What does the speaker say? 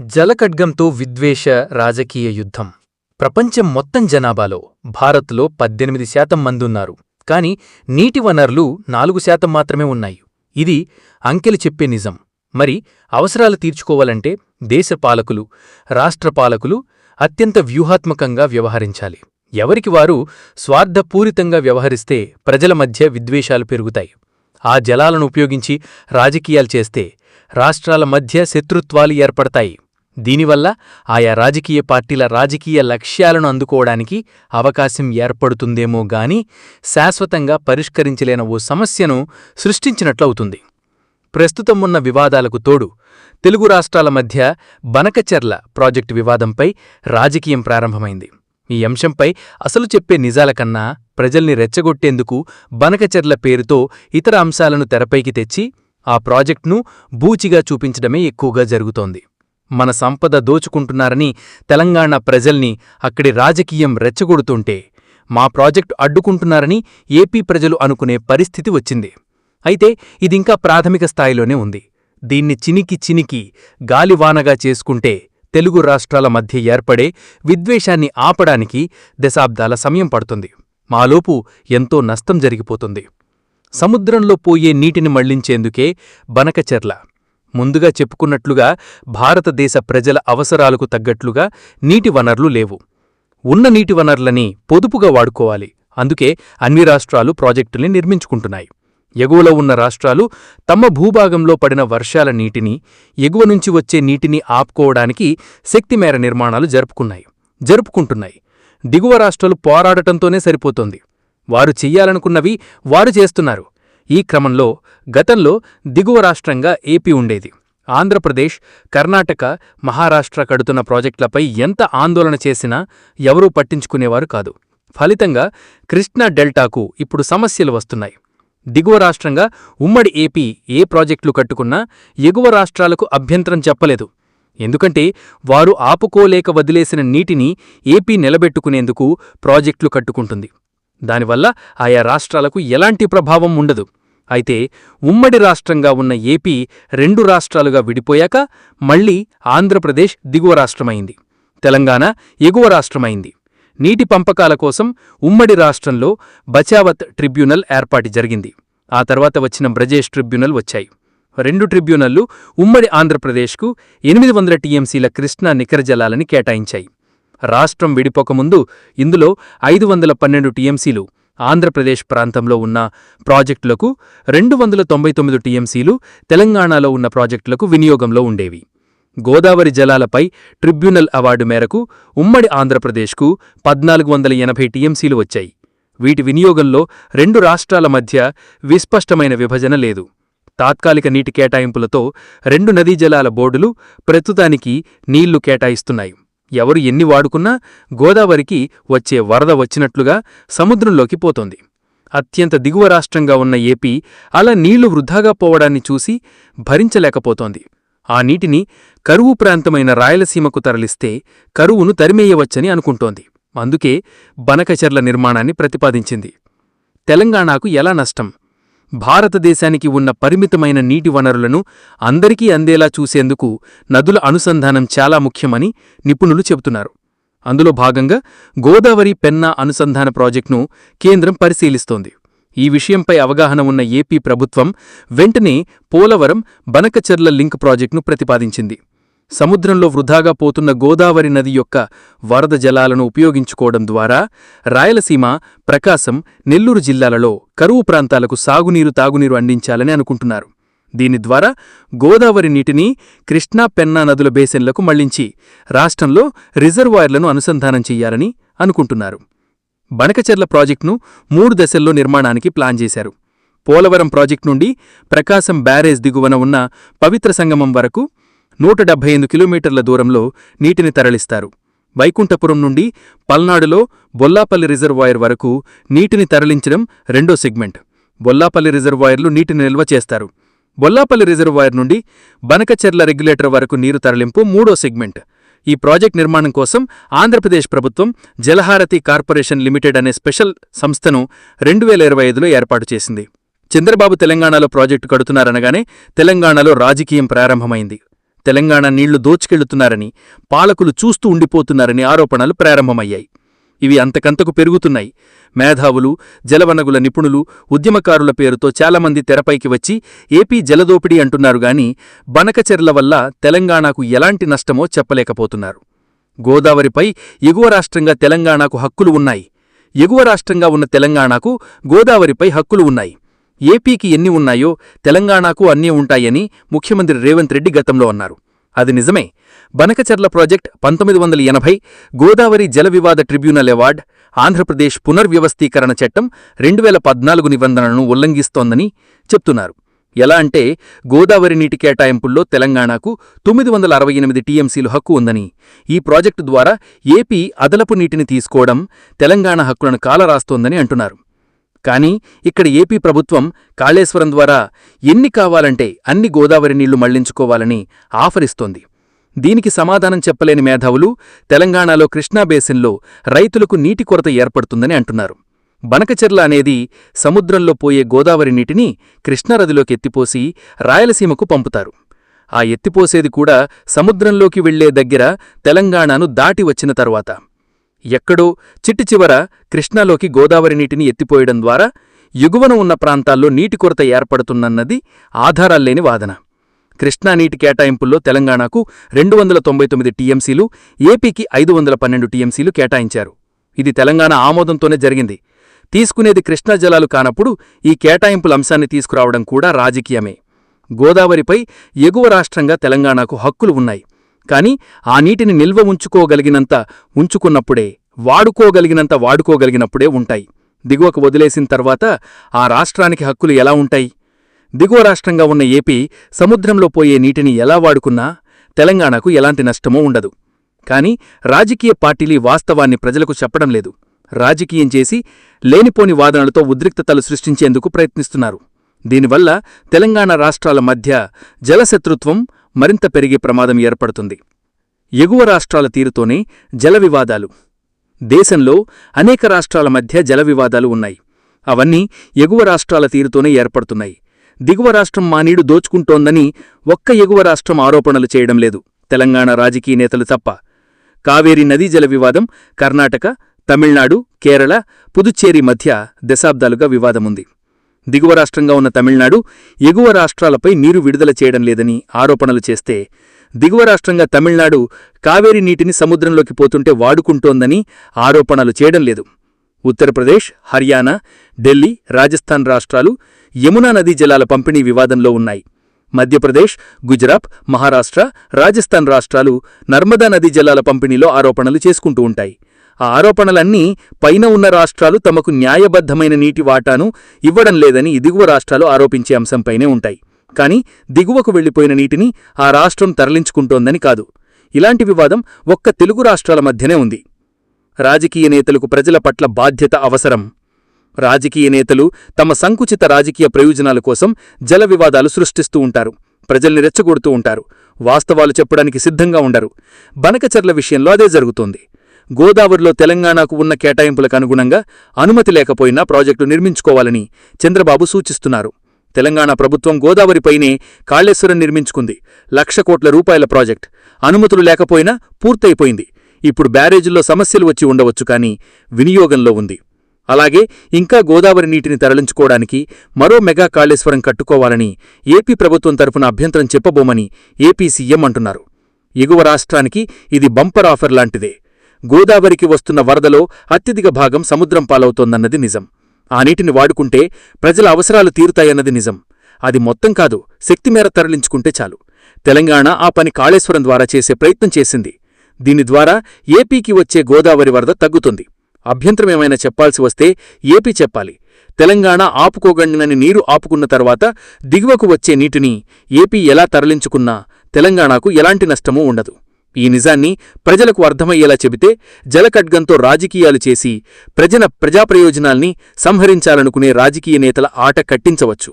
జలఖడ్గంతో విద్వేష రాజకీయ యుద్ధం. ప్రపంచం మొత్తం జనాభాలో భారత్లో పద్దెనిమిది శాతం మందున్నారు. కాని నీటి వనరులు నాలుగు శాతం మాత్రమే ఉన్నాయి. ఇది అంకెలు చెప్పే నిజం. మరి అవసరాలు తీర్చుకోవాలంటే దేశ పాలకులు రాష్ట్ర పాలకులు అత్యంత వ్యూహాత్మకంగా వ్యవహరించాలి. ఎవరికి వారు స్వార్థపూరితంగా వ్యవహరిస్తే ప్రజల మధ్య విద్వేషాలు పెరుగుతాయి. ఆ జలాలను ఉపయోగించి రాజకీయాలు చేస్తే రాష్ట్రాల మధ్య శత్రుత్వాలు ఏర్పడతాయి. దీనివల్ల ఆయా రాజకీయ పార్టీల రాజకీయ లక్ష్యాలను అందుకోవడానికి అవకాశం ఏర్పడుతుందేమో గాని శాశ్వతంగా పరిష్కరించలేని ఓ సమస్యను సృష్టించినట్లవుతుంది. ప్రస్తుతం ఉన్న వివాదాలకు తోడు తెలుగు రాష్ట్రాల మధ్య బనకచెర్ల ప్రాజెక్టు వివాదంపై రాజకీయం ప్రారంభమైంది. ఈ అంశంపై అసలు చెప్పే నిజాల కన్నా ప్రజల్ని రెచ్చగొట్టేందుకు బనకచెర్ల పేరుతో ఇతర అంశాలను తెరపైకి తెచ్చి ఆ ప్రాజెక్టును బూచిగా చూపించడమే ఎక్కువగా జరుగుతోంది. మన సంపద దోచుకుంటున్నారని తెలంగాణ ప్రజల్ని అక్కడి రాజకీయం రెచ్చగొడుతుంటే మా ప్రాజెక్టు అడ్డుకుంటున్నారని ఏపీ ప్రజలు అనుకునే పరిస్థితి వచ్చింది. అయితే ఇదింకా ప్రాథమిక స్థాయిలోనే ఉంది. దీన్ని చినికి చినికి గాలివానగా చేసుకుంటే తెలుగు రాష్ట్రాల మధ్య ఏర్పడే విద్వేషాన్ని ఆపడానికి దశాబ్దాల సమయం పడుతుంది. మాలోపు ఎంతో నష్టం జరిగిపోతుంది. సముద్రంలో పోయే నీటిని మళ్ళించేందుకే బనకచెర్ల ముందుగా చెప్పుకున్నట్లుగా భారతదేశ ప్రజల అవసరాలకు తగ్గట్లుగా నీటి వనరులు లేవు. ఉన్న నీటి వనరులని పొదుపుగా వాడుకోవాలి. అందుకే అన్ని రాష్ట్రాలు ప్రాజెక్టుల్ని నిర్మించుకుంటున్నాయి. ఎగువలో ఉన్న రాష్ట్రాలు తమ భూభాగంలో పడిన వర్షాల నీటిని ఎగువ నుంచి వచ్చే నీటిని ఆపుకోవడానికి శక్తిమేర నిర్మాణాలు జరుపుకున్నాయి. జరుపుకుంటున్నాయి. దిగువ రాష్ట్రాలు పోరాడటంతోనే సరిపోతోంది. వారు చెయ్యాలనుకున్నవి వారు చేస్తున్నారు. ఈ క్రమంలో గతంలో దిగువ రాష్ట్రంగా ఏపీ ఉండేది. ఆంధ్రప్రదేశ్ కర్ణాటక మహారాష్ట్ర కడుతున్న ప్రాజెక్టులపై ఎంత ఆందోళన చేసినా ఎవరూ పట్టించుకునేవారు కాదు. ఫలితంగా కృష్ణా డెల్టాకు ఇప్పుడు సమస్యలు వస్తున్నాయి. దిగువ రాష్ట్రంగా ఉమ్మడి ఏపీ ఏ ప్రాజెక్టులు కట్టుకున్నా ఎగువ రాష్ట్రాలకు అభ్యంతరం చెప్పలేదు. ఎందుకంటే వారు ఆపుకోలేక వదిలేసిన నీటిని ఏపీ నిలబెట్టుకునేందుకు ప్రాజెక్టులు కట్టుకుంటుంది. దానివల్ల ఆయా రాష్ట్రాలకు ఎలాంటి ప్రభావం ఉండదు. అయితే ఉమ్మడి రాష్ట్రంగా ఉన్న ఏపీ రెండు రాష్ట్రాలుగా విడిపోయాక మళ్ళీ ఆంధ్రప్రదేశ్ దిగువ రాష్ట్రమైంది. తెలంగాణ ఎగువ రాష్ట్రమైంది. నీటి పంపకాల కోసం ఉమ్మడి రాష్ట్రంలో బచావత్ ట్రిబ్యునల్ ఏర్పాటు జరిగింది. ఆ తర్వాత వచ్చిన బ్రజేష్ ట్రిబ్యునల్ వచ్చాయి. రెండు ట్రిబ్యునల్లు ఉమ్మడి ఆంధ్రప్రదేశ్కు ఎనిమిది వందల టీఎంసీల కృష్ణా నికర జలాలని కేటాయించాయి. రాష్ట్రం విడిపోకముందు ఇందులో ఐదు వందల పన్నెండు టీఎంసీలు ఆంధ్రప్రదేశ్ ప్రాంతంలో ఉన్న ప్రాజెక్టులకు రెండు వందల తొంభై తొమ్మిది టీఎంసీలు తెలంగాణలో ఉన్న ప్రాజెక్టులకు వినియోగంలో ఉండేవి. గోదావరి జలాలపై ట్రిబ్యునల్ అవార్డు మేరకు ఉమ్మడి ఆంధ్రప్రదేశ్కు పద్నాలుగు వందల ఎనభై టీఎంసీలు వచ్చాయి. వీటి వినియోగంలో రెండు రాష్ట్రాల మధ్య విస్పష్టమైన విభజన లేదు. తాత్కాలిక నీటి కేటాయింపులతో రెండు నదీ జలాల బోర్డులు ప్రస్తుతానికి నీళ్ళు కేటాయిస్తున్నాయి. ఎవరు ఎన్ని వాడుకున్నా గోదావరికి వచ్చే వరద వచ్చినట్లుగా సముద్రంలోకి పోతోంది. అత్యంత దిగువ రాష్ట్రంగా ఉన్న ఏపీ అలా నీళ్ళు వృధాగా పోవడాన్ని చూసి భరించలేకపోతోంది. ఆ నీటిని కరువు ప్రాంతమైన రాయలసీమకు తరలిస్తే కరువును తరిమేయవచ్చని అనుకుంటోంది. అందుకే బనకచెర్ల నిర్మాణాన్ని ప్రతిపాదించింది. తెలంగాణకు ఎలా నష్టం? భారతదేశానికి ఉన్న పరిమితమైన నీటి వనరులను అందరికీ అందేలా చూసేందుకు నదుల అనుసంధానం చాలా ముఖ్యమని నిపుణులు చెబుతున్నారు. అందులో భాగంగా గోదావరి పెన్నా అనుసంధాన ప్రాజెక్టును కేంద్రం పరిశీలిస్తోంది. ఈ విషయంపై అవగాహన ఉన్న ఏపీ ప్రభుత్వం వెంటనే పోలవరం బనకచెర్ల లింక్ ప్రాజెక్టును ప్రతిపాదించింది. సముద్రంలో వృధాగా పోతున్న గోదావరి నది యొక్క వరద జలాలను ఉపయోగించుకోవడం ద్వారా రాయలసీమ ప్రకాశం నెల్లూరు జిల్లాలలో కరువు ప్రాంతాలకు సాగునీరు తాగునీరు అందించాలని అనుకుంటున్నారు. దీని ద్వారా గోదావరి నీటిని కృష్ణా పెన్నా నదుల బేసిన్లకు మళ్ళించి రాష్ట్రంలో రిజర్వాయర్లను అనుసంధానం చెయ్యాలని అనుకుంటున్నారు. బనకచెర్ల ప్రాజెక్టును మూడు దశల్లో నిర్మాణానికి ప్లాన్ చేశారు. పోలవరం ప్రాజెక్టు నుండి ప్రకాశం బ్యారేజ్ దిగువన ఉన్న పవిత్ర సంగమం వరకు నూట డెబ్బై ఐదు కిలోమీటర్ల దూరంలో నీటిని తరలిస్తారు. వైకుంఠపురం నుండి పల్నాడులో బొల్లాపల్లి రిజర్వాయర్ వరకు నీటిని తరలించడం రెండో సెగ్మెంట్. బొల్లాపల్లి రిజర్వాయర్లు నీటిని నిల్వ చేస్తారు. బొల్లాపల్లి రిజర్వాయర్ నుండి బనకచెర్ల రెగ్యులేటర్ వరకు నీరు తరలింపు మూడో సెగ్మెంట్. ఈ ప్రాజెక్ట్ నిర్మాణం కోసం ఆంధ్రప్రదేశ్ ప్రభుత్వం జలహారతి కార్పొరేషన్ లిమిటెడ్ అనే స్పెషల్ సంస్థను రెండు వేల ఇరవై ఐదులో ఏర్పాటు చేసింది. చంద్రబాబు తెలంగాణలో ప్రాజెక్టు కడుతున్నారనగానే తెలంగాణలో రాజకీయం ప్రారంభమైంది. తెలంగాణ నీళ్ళు దోచుకెళ్ళుతున్నారని పాలకులు చూస్తూ ఉండిపోతున్నారని ఆరోపణలు ప్రారంభమయ్యాయి. ఇవి అంతకంతకు పెరుగుతున్నాయి. మేధావులు జలవనగుల నిపుణులు ఉద్యమకారుల పేరుతో చాలామంది తెరపైకి వచ్చి ఏపీ జలదోపిడీ అంటున్నారు గాని బనకచెర్ల వల్ల తెలంగాణకు ఎలాంటి నష్టమో చెప్పలేకపోతున్నారు. గోదావరిపై ఎగువ రాష్ట్రంగా తెలంగాణకు హక్కులు ఉన్నాయి. ఎగువ రాష్ట్రంగా ఉన్న తెలంగాణకు గోదావరిపై హక్కులు ఉన్నాయి. ఏపీకి ఎన్ని ఉన్నాయో తెలంగాణకు అన్నీ ఉంటాయని ముఖ్యమంత్రి రేవంత్ రెడ్డి గతంలో అన్నారు. అది నిజమే. బనకచర్ల ప్రాజెక్ట్ పంతొమ్మిది వందల ఎనభై గోదావరి జల వివాద ట్రిబ్యునల్ అవార్డ్ ఆంధ్రప్రదేశ్ పునర్వ్యవస్థీకరణ చట్టం రెండు వేల పద్నాలుగు నిబంధనలను ఉల్లంఘిస్తోందని చెప్తున్నారు. ఎలా అంటే గోదావరి నీటి కేటాయింపుల్లో తెలంగాణకు తొమ్మిది వందల అరవై ఎనిమిది టీఎంసీలు హక్కు ఉందని ఈ ప్రాజెక్టు ద్వారా ఏపీ అదలపు నీటిని తీసుకోవడం తెలంగాణ హక్కులను కాలరాస్తోందని అంటున్నారు. కానీ ఇక్కడ ఏపీ ప్రభుత్వం కాళేశ్వరం ద్వారా ఎన్ని కావాలంటే అన్ని గోదావరి నీళ్ళు మళ్ళించుకోవాలని ఆఫరిస్తోంది. దీనికి సమాధానం చెప్పలేని మేధావులు తెలంగాణలో కృష్ణా బేసిన్లో రైతులకు నీటి కొరత ఏర్పడుతుందని అంటున్నారు. బనకచెర్ల అనేది సముద్రంలో పోయే గోదావరి నీటిని కృష్ణానదిలోకి ఎత్తిపోసి రాయలసీమకు పంపుతారు. ఆ ఎత్తిపోసేది కూడా సముద్రంలోకి వెళ్ళే దగ్గర తెలంగాణను దాటి వచ్చిన తరువాత. ఎక్కడో చిట్టి చివర కృష్ణాలోకి గోదావరి నీటిని ఎత్తిపోయడం ద్వారా ఎగువన ఉన్న ప్రాంతాల్లో నీటి కొరత ఏర్పడుతున్నన్నది ఆధారాల్లేని వాదన. కృష్ణా నీటి కేటాయింపుల్లో తెలంగాణకు రెండు వందల తొంభై తొమ్మిది టీఎంసీలు ఏపీకి ఐదు వందల పన్నెండు టీఎంసీలు కేటాయించారు. ఇది తెలంగాణ ఆమోదంతోనే జరిగింది. తీసుకునేది కృష్ణా జలాలు కానప్పుడు ఈ కేటాయింపుల అంశాన్ని తీసుకురావడం కూడా రాజకీయమే. గోదావరిపై ఎగువ రాష్ట్రంగా తెలంగాణకు హక్కులు ఉన్నాయి. కాని ఆ నీటిని నిల్వ ఉంచుకోగలిగినంత ఉంచుకున్నప్పుడే వాడుకోగలిగినంత వాడుకోగలిగినప్పుడే ఉంటాయి. దిగువకు వదిలేసిన తర్వాత ఆ రాష్ట్రానికి హక్కులు ఎలా ఉంటాయి? దిగువ రాష్ట్రంగా ఉన్న ఏపీ సముద్రంలో పోయే నీటిని ఎలా వాడుకున్నా తెలంగాణకు ఎలాంటి నష్టమూ ఉండదు. కాని రాజకీయ పార్టీలీ వాస్తవాన్ని ప్రజలకు చెప్పడం లేదు. రాజకీయం చేసి లేనిపోని వాదనలతో ఉద్రిక్తతలు సృష్టించేందుకు ప్రయత్నిస్తున్నారు. దీనివల్ల తెలంగాణ రాష్ట్రాల మధ్య జలశత్రుత్వం మరింత పెరిగే ప్రమాదం ఏర్పడుతుంది. ఎగువ రాష్ట్రాల తీరుతోనే జల వివాదాలు దేశంలో అనేక రాష్ట్రాల మధ్య జల వివాదాలు ఉన్నాయి. అవన్నీ ఎగువ రాష్ట్రాల తీరుతోనే ఏర్పడుతున్నాయి. దిగువ రాష్ట్రం మానీడు దోచుకుంటోందని ఒక్క ఎగువ రాష్ట్రం ఆరోపణలు చేయడం లేదు. తెలంగాణ రాజకీయ నేతలు తప్ప. కావేరీ నదీ జల వివాదం కర్ణాటక తమిళనాడు కేరళ పుదుచ్చేరి మధ్య దశాబ్దాలుగా వివాదముంది. దిగువ రాష్ట్రంగా ఉన్న తమిళనాడు ఎగువ రాష్ట్రాలపై నీరు విడుదల చేయడం లేదని ఆరోపణలు చేస్తే దిగువ రాష్ట్రంగా తమిళనాడు కావేరి నీటిని సముద్రంలోకి పోతుంటే వాడుకుంటోందని ఆరోపణలు చేయడం లేదు. ఉత్తరప్రదేశ్ హర్యానా ఢిల్లీ రాజస్థాన్ రాష్ట్రాలు యమునా నదీ జలాల పంపిణీ వివాదంలో ఉన్నాయి. మధ్యప్రదేశ్ గుజరాత్ మహారాష్ట్ర రాజస్థాన్ రాష్ట్రాలు నర్మదా నదీ జలాల పంపిణీలో ఆరోపణలు చేసుకుంటూ ఉంటాయి. ఆ ఆరోపణలన్నీ పైన ఉన్న రాష్ట్రాలు తమకు న్యాయబద్ధమైన నీటి వాటాను ఇవ్వడం లేదని దిగువ రాష్ట్రాలు ఆరోపించే అంశంపైనే ఉంటాయి. కాని దిగువకు వెళ్ళిపోయిన నీటిని ఆ రాష్ట్రం తరలించుకుంటోందని కాదు. ఇలాంటి వివాదం ఒక్క తెలుగు రాష్ట్రాల మధ్యనే ఉంది. రాజకీయ నేతలకు ప్రజల పట్ల బాధ్యత అవసరం. రాజకీయ నేతలు తమ సంకుచిత రాజకీయ ప్రయోజనాల కోసం జల వివాదాలు సృష్టిస్తూ ఉంటారు. ప్రజల్ని రెచ్చగొడుతూ ఉంటారు. వాస్తవాలు చెప్పడానికి సిద్ధంగా ఉండరు. బనకచర్ల విషయంలో అదే జరుగుతోంది. గోదావరిలో తెలంగాణకు ఉన్న కేటాయింపులకు అనుగుణంగా అనుమతి లేకపోయినా ప్రాజెక్టు నిర్మించుకోవాలని చంద్రబాబు సూచిస్తున్నారు. తెలంగాణ ప్రభుత్వం గోదావరిపైనే కాళేశ్వరం నిర్మించుకుంది. లక్ష కోట్ల రూపాయల ప్రాజెక్ట్. అనుమతులు లేకపోయినా పూర్తయిపోయింది. ఇప్పుడు బ్యారేజీల్లో సమస్యలు వచ్చి ఉండవచ్చు కానీ వినియోగంలో ఉంది. అలాగే ఇంకా గోదావరి నీటిని తరలించుకోవడానికి మరో మెగా కాళేశ్వరం కట్టుకోవాలని ఏపీ ప్రభుత్వం తరఫున అభ్యంతరం చెప్పబోమని ఏపీ సీఎం అంటున్నారు. ఎగువ రాష్ట్రానికి ఇది బంపర్ ఆఫర్ లాంటిదే. గోదావరికి వస్తున్న వరదలో అత్యధిక భాగం సముద్రం పాలవుతోందన్నది నిజం. ఆ నీటిని వాడుకుంటే ప్రజల అవసరాలు తీరుతాయన్నది నిజం. అది మొత్తం కాదు శక్తిమేర తరలించుకుంటే చాలు. తెలంగాణ ఆ పని కాళేశ్వరం ద్వారా చేసే ప్రయత్నం చేసింది. దీని ద్వారా ఏపీకి వచ్చే గోదావరి వరద తగ్గుతుంది. అభ్యంతరమేమైనా చెప్పాల్సి వస్తే ఏపీ చెప్పాలి. తెలంగాణ ఆపుకోగండినని నీరు ఆపుకున్న తర్వాత దిగువకు వచ్చే నీటిని ఏపీ ఎలా తరలించుకున్నా తెలంగాణకు ఎలాంటి నష్టమూ ఉండదు. ఈ నిజాన్ని ప్రజలకు అర్థమయ్యేలా చెబితే జలఖడ్గంతో రాజకీయాలు చేసి ప్రజల ప్రజాప్రయోజనాల్ని సంహరించాలనుకునే రాజకీయ నేతల ఆట కట్టించవచ్చు.